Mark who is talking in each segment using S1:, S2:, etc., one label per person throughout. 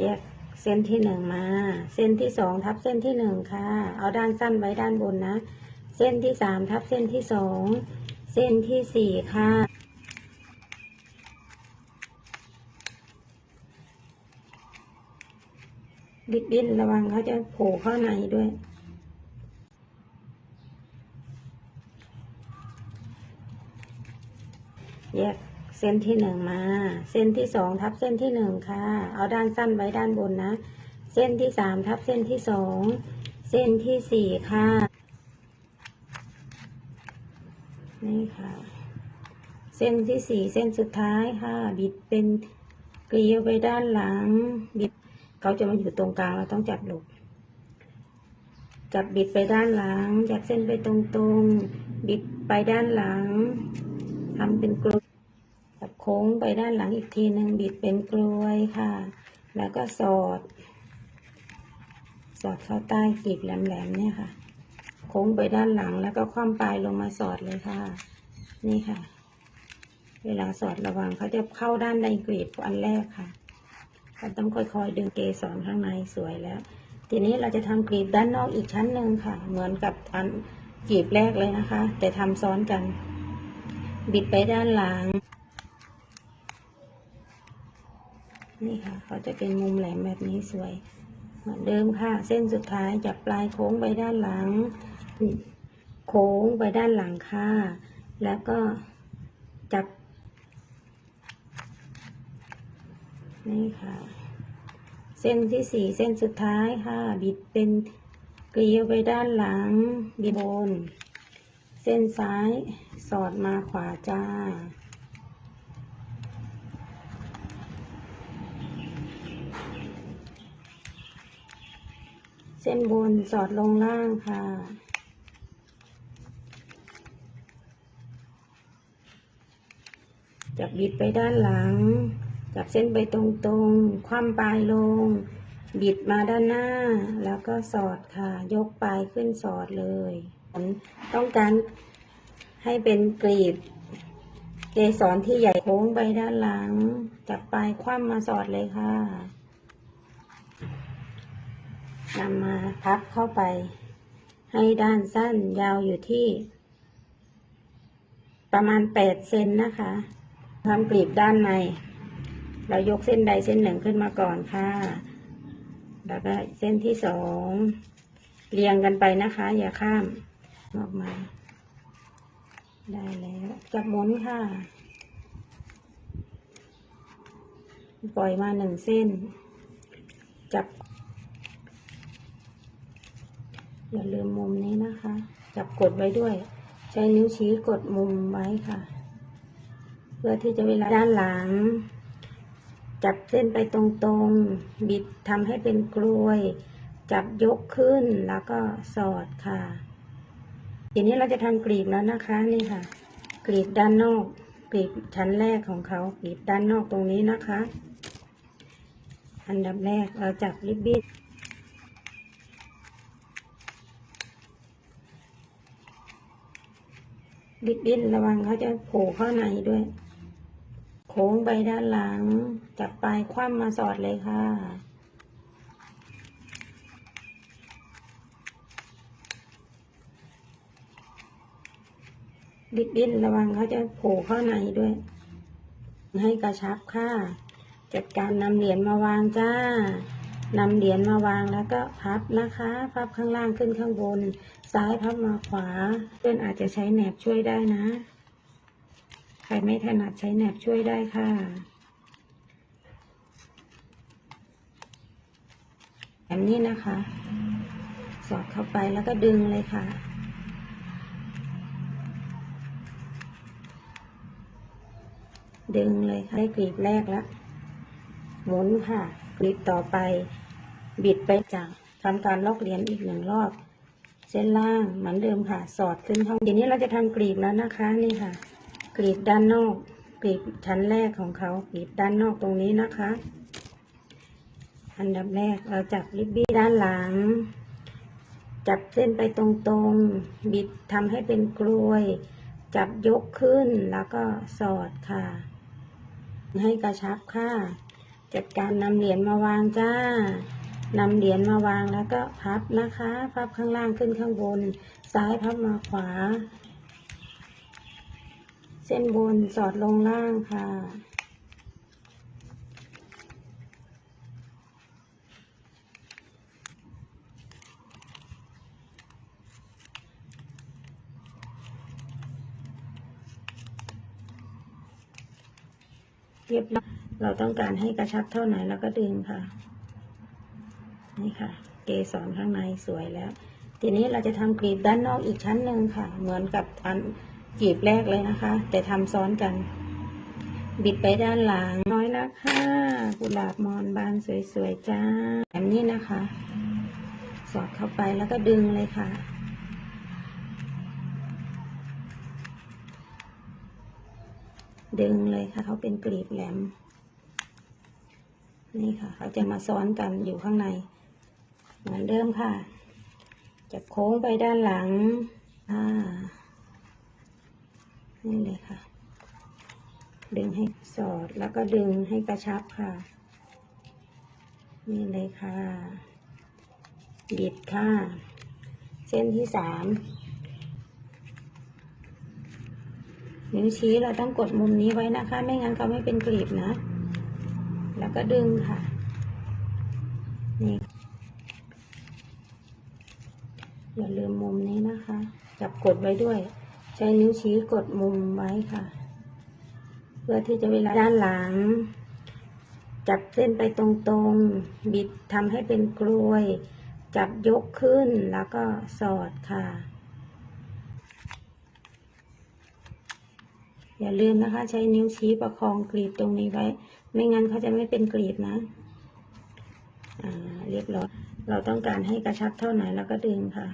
S1: แยกเส้นที่หนึ่งมา เส้นที่สองทับเส้นที่หนึ่งค่ะ เอาด้านสั้นไว้ด้านบนนะ เส้นที่สามทับเส้นที่สอง เส้นที่สี่ค่ะ บิดบินระวังเขาจะโผล่เข้าในด้วย แยก เส้นที่หนึ่งมา เส้นที่สองทับเส้นที่หนึ่งค่ะ เอาด้านสั้นไว้ด้านบนนะ เส้นที่สามทับเส้นที่สอง เส้นที่สี่ค่ะ นี่ค่ะ เส้นที่สี่เส้นสุดท้ายค่ะ บิดเป็นเกลียวไปด้านหลัง บิดเขาจะมาอยู่ตรงกลางเราต้องจับหลบจับบิดไปด้านหลัง จับเส้นไปตรงๆ บิดไปด้านหลังทำเป็นกลวยจับ โค้งไปด้านหลังอีกทีหนึ่งบิดเป็นกลวยค่ะ แล้วก็สอด สอดเข้าใต้กลีบแหลมๆเนี่ยค่ะ โค้งไปด้านหลังแล้วก็คว่ำปลายลงมาสอดเลยค่ะ นี่ค่ะ เวลาสอดระวังเขาจะเข้าด้านในกลีบอันแรกค่ะเราต้องค่อยๆดึงเกสรข้างในสวยแล้ว ทีนี้เราจะทำกลีบด้านนอกอีกชั้นหนึ่งค่ะ เหมือนกับอันกลีบแรกเลยนะคะ แต่ทำซ้อนกัน บิดไปด้านหลัง นี่ค่ะ เขาจะเป็นมุมแหลมแบบนี้สวย เหมือนเดิมค่ะ เส้นสุดท้ายจับปลายโค้งไปด้านหลัง โค้งไปด้านหลังค่ะ แล้วก็จับ นี่ค่ะ เส้นที่สี่เส้นสุดท้ายค่ะ บิดเป็นเกลียวไปด้านหลังบิดบน เส้นซ้ายสอดมาขวาจ้า เส้นบนสอดลงล่างค่ะ จับบิดไปด้านหลัง จับเส้นไปตรงๆ คว่ำปลายลง บิดมาด้านหน้า แล้วก็สอดค่ะ ยกปลายขึ้นสอดเลยผมต้องการให้เป็นกลีบเกสรที่ใหญ่โค้งไปด้านหลัง จับปลายคว่ำมาสอดเลยค่ะ นำมาพับเข้าไป ให้ด้านสั้นยาวอยู่ที่ ประมาณ 8 เซนนะคะทำกลีบด้านใน เรายกเส้นใดเส้นหนึ่งขึ้นมาก่อนค่ะ แล้วก็เส้นที่สองเรียงกันไปนะคะ อย่าข้ามออกมา ได้แล้วจับหมุนค่ะ ปล่อยมาหนึ่งเส้น จับ อย่าลืมมุมนี้นะคะ จับกดไว้ด้วย ใช้นิ้วชี้กดมุมไว้ค่ะ เพื่อที่จะเวลาด้านหลัง จับเส้นไปตรงๆ บิดทำให้เป็นกลวย จับยกขึ้นแล้วก็สอดค่ะ ทีนี้เราจะทำกลีบแล้วนะคะนี่ค่ะ กลีบด้านนอกกลีบชั้นแรกของเขากลีบด้านนอกตรงนี้นะคะ อันดับแรกเราจับริบบิ้น บิดบินระวังเขาจะโผล่เข้าในด้วย โค้งไปด้านหลัง จับปลายคว่ำมาสอดเลยค่ะ บิดบินระวังเขาจะโผล่เข้าในด้วย ให้กระชับค่ะ จัดการนำเหรียญมาวางจ้า นำเหรียญมาวางแล้วก็พับนะคะ พับข้างล่างขึ้นข้างบน ซ้ายพับมาขวา เพื่อนอาจจะใช้แหนบช่วยได้นะ ใครไม่ถนัดใช้แหนบช่วยได้ค่ะแบบนี้นะคะ สอดเข้าไปแล้วก็ดึงเลยค่ะดึงเลยค่ะได้กลีบแรกแล้วหมุนค่ะกลีบต่อไป บิดไปจากทำการลอกเหรียญอีกหนึ่งรอบ เส้นล่างเหมือนเดิมค่ะ สอดขึ้นข้างทีนี้เราจะทำกลีบแล้วนะคะนี่ค่ะกลีบด้านนอกกลีบชั้นแรกของเขากลีบด้านนอกตรงนี้นะคะ อันดับแรกเราจับริบบี้ด้านหลัง จับเส้นไปตรงๆ บิดทำให้เป็นกลวย จับยกขึ้นแล้วก็สอดค่ะ ให้กระชับค่ะ จัดการนำเหรียญมาวางจ้า นำเหรียญมาวางแล้วก็พับนะคะ พับข้างล่างขึ้นข้างบน ซ้ายพับมาขวา เส้นบนสอดลงล่างค่ะ เรียบร้อยเราต้องการให้กระชับเท่าไหนเราก็ดึงค่ะ นี่ค่ะ เกสรข้างในสวยแล้ว ทีนี้เราจะทำกลีบด้านนอกอีกชั้นหนึ่งค่ะ เหมือนกับอันกลีบแรกเลยนะคะ แต่ทำซ้อนกัน บิดไปด้านหลังน้อยล้วค่ะกุหลาบมอนบานสวยๆจ้าแบบนี้นะคะ สอดเข้าไปแล้วก็ดึงเลยค่ะดึงเลยค่ะเขาเป็นกลีบแหลม นี่ค่ะ เขาจะมาซ้อนกันอยู่ข้างใน เหมือนเดิมค่ะ จะโค้งไปด้านหลัง อ่า นี่เลยค่ะ ดึงให้สอดแล้วก็ดึงให้กระชับค่ะ นี่เลยค่ะ บิดค่ะ เส้นที่สามนิ้วชี้เราต้องกดมุมนี้ไว้นะคะ ไม่งั้นเขาไม่เป็นกลีบนะ แล้วก็ดึงค่ะ นี่ อย่าลืมมุมนี้นะคะ จับกดไว้ด้วย ใช้นิ้วชี้กดมุมไว้ค่ะ เพื่อที่จะเวลาด้านหลัง จับเส้นไปตรงๆ บิดทำให้เป็นกลวย จับยกขึ้นแล้วก็สอดค่ะ อย่าลืมนะคะ ใช้นิ้วชี้ประคองกรีบตรงนี้ไว้ ไม่งั้นเขาจะไม่เป็นกรีบนะ อ่า เรียบร้อย เราต้องการให้กระชับเท่าไหนเราก็ดึงค่ะ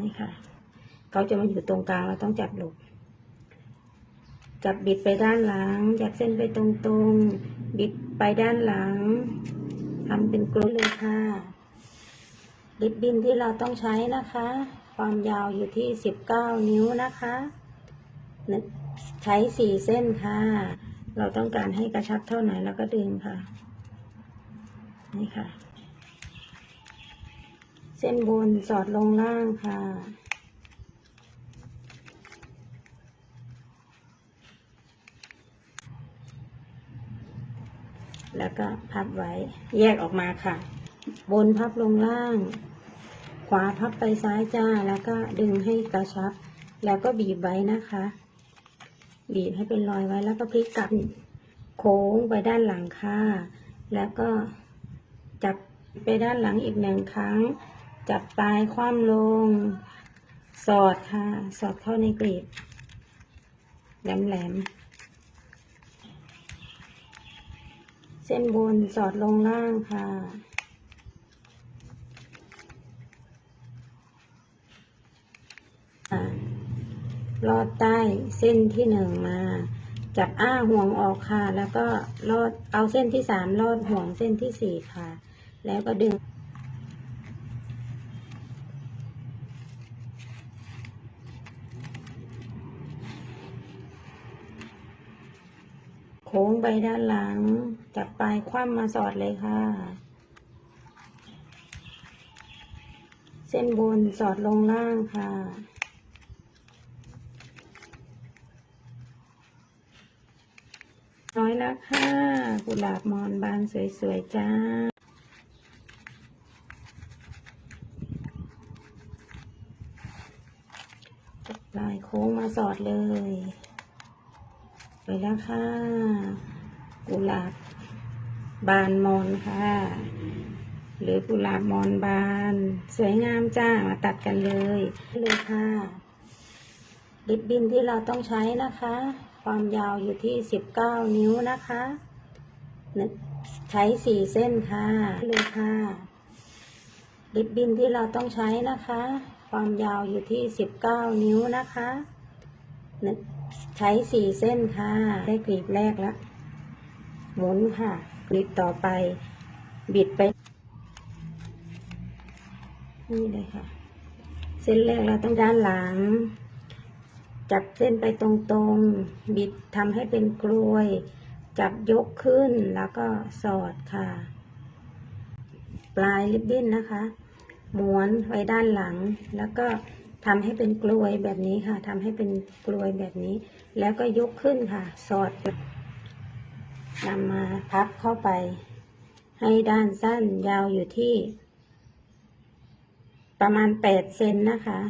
S1: นี่ค่ะ เขาจะมาอยู่ตรงกลางเราต้องจับหลบ จับบิดไปด้านหลัง จับเส้นไปตรงๆ บิดไปด้านหลังทำเป็นกลวยเลยค่ะ ริบบิ้นที่เราต้องใช้นะคะ ความยาวอยู่ที่19นิ้วนะคะใช้สี่เส้นค่ะ เราต้องการให้กระชับเท่าไหนเราก็ดึงค่ะ นี่ค่ะ ส้นบนสอดลงล่างค่ะ แล้วก็พับไว้แยกออกมาค่ะ บนพับลงล่าง ขวาพับไปซ้ายจ้า แล้วก็ดึงให้กระชับ แล้วก็บีบไว้นะคะ บีบให้เป็นรอยไว้แล้วก็พลิกกลับโค้งไปด้านหลังค่ะ แล้วก็จับไปด้านหลังอีกหนึ่งครั้ง จับปลายคว่ำลง สอดค่ะ สอดเข้าในกลีบแหลมๆเส้นบนสอดลงล่างค่ะ ลอดใต้เส้นที่หนึ่งมา จับอ้าห่วงออกค่ะ แล้วก็ลอดเอาเส้นที่สามลอดห่วงเส้นที่สี่ค่ะ แล้วก็ดึง ค้งไปด้านหลัง จับปลายคว่ำมาสอดเลยค่ะ เส้นบนสอดลงล่างค่ะ น้อยล้วค่ะกุหลาบมอนบานสวยๆจ้าลายโค้งมาสอดเลย ไปแล้วค่ะ กุหลาบบานมอนค่ะ หรือกุหลาบมอนบาน สวยงามจ้ามาตัดกันเลยเลยค่ะริบบิ้นที่เราต้องใช้นะคะ ความยาวอยู่ที่19นิ้วนะคะใช้4เส้นค่ะเลยค่ะริบบิ้นที่เราต้องใช้นะคะ ความยาวอยู่ที่19นิ้วนะคะ ใช้4เส้นค่ะ ได้กลีบแรกแล้ว หมุนค่ะ กลีบต่อไป บิดไป นี่เลยค่ะ เส้นแรกเราต้องด้านหลัง จับเส้นไปตรงๆ บิดทำให้เป็นกลวย จับยกขึ้นแล้วก็สอดค่ะ ปลายริบบิ้นนะคะ ม้วนไว้ด้านหลังแล้วก็ ทำให้เป็นกลวยแบบนี้ค่ะทำให้เป็นกลวยแบบนี้ แล้วก็ยกขึ้นค่ะ สอดนำมาพับเข้าไป ให้ด้านสั้นยาวอยู่ที่ ประมาณ 8 เซนนะคะ